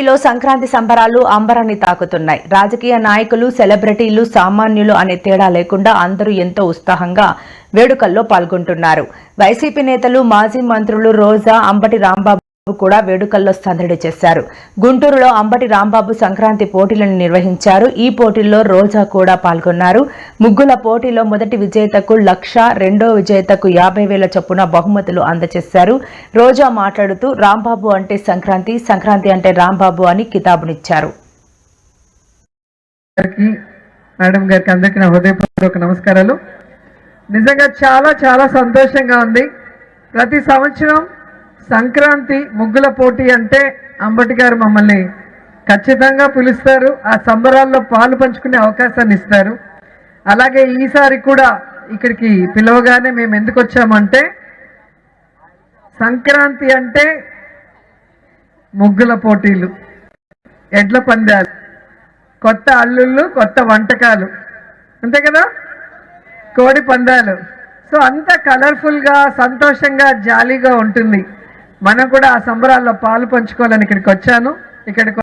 ఏపీలో సంక్రాంతి సంబరాలు అంబరాన్ని తాకుతున్నాయి. రాజకీయ నాయకులు సెలబ్రిటీలు సామాన్యులు అనే తేడా లేకుండా అందరూ ఎంతో ఉత్సాహంగా వేడుకల్లో పాల్గొంటున్నారు. వైసీపీ నేతలు మాజీ మంత్రులు రోజా అంబటి రాంబాబు కూడా వేడుకల్లో సందడి చేశారు. గుంటూరులో అంబటి రాంబాబు సంక్రాంతి పోటీలను నిర్వహించారు. ఈ పోటీల్లో రోజా కూడా పాల్గొన్నారు. ముగ్గుల పోటీలో మొదటి విజేతకు లక్ష రెండో విజేతకు యాభై వేల చొప్పున బహుమతులు అందజేశారు. రోజా మాట్లాడుతూ రాంబాబు అంటే సంక్రాంతి సంక్రాంతి అంటే రాంబాబు అని కితాబునిచ్చారు. మేడం గారికి అందరికీ నా హృదయపూర్వక నమస్కారాలు. నిజంగా చాలా చాలా సంతోషంగా ఉంది. ప్రతి సంవత్సరం సంక్రాంతి ముగ్గుల పోటీ అంటే అంబటి గారు మమ్మల్ని ఖచ్చితంగా పిలుస్తారు. ఆ సంబరాల్లో పాలు పంచుకునే అవకాశాన్ని ఇస్తారు. అలాగే ఈసారి కూడా ఇక్కడికి పిలవగానే మేము ఎందుకు వచ్చామంటే సంక్రాంతి అంటే ముగ్గుల పోటీలు ఎడ్ల పందాలు కొత్త అల్లుళ్ళు కొత్త వంటకాలు. అంతే కదా? కోడి పందాలు. సో అంత కలర్ఫుల్గా సంతోషంగా జాలీగా ఉంటుంది. మనం కూడా ఆ సంబరాల్లో పాలు పంచుకోవాలని ఇక్కడికి వచ్చాను. ఇక్కడికి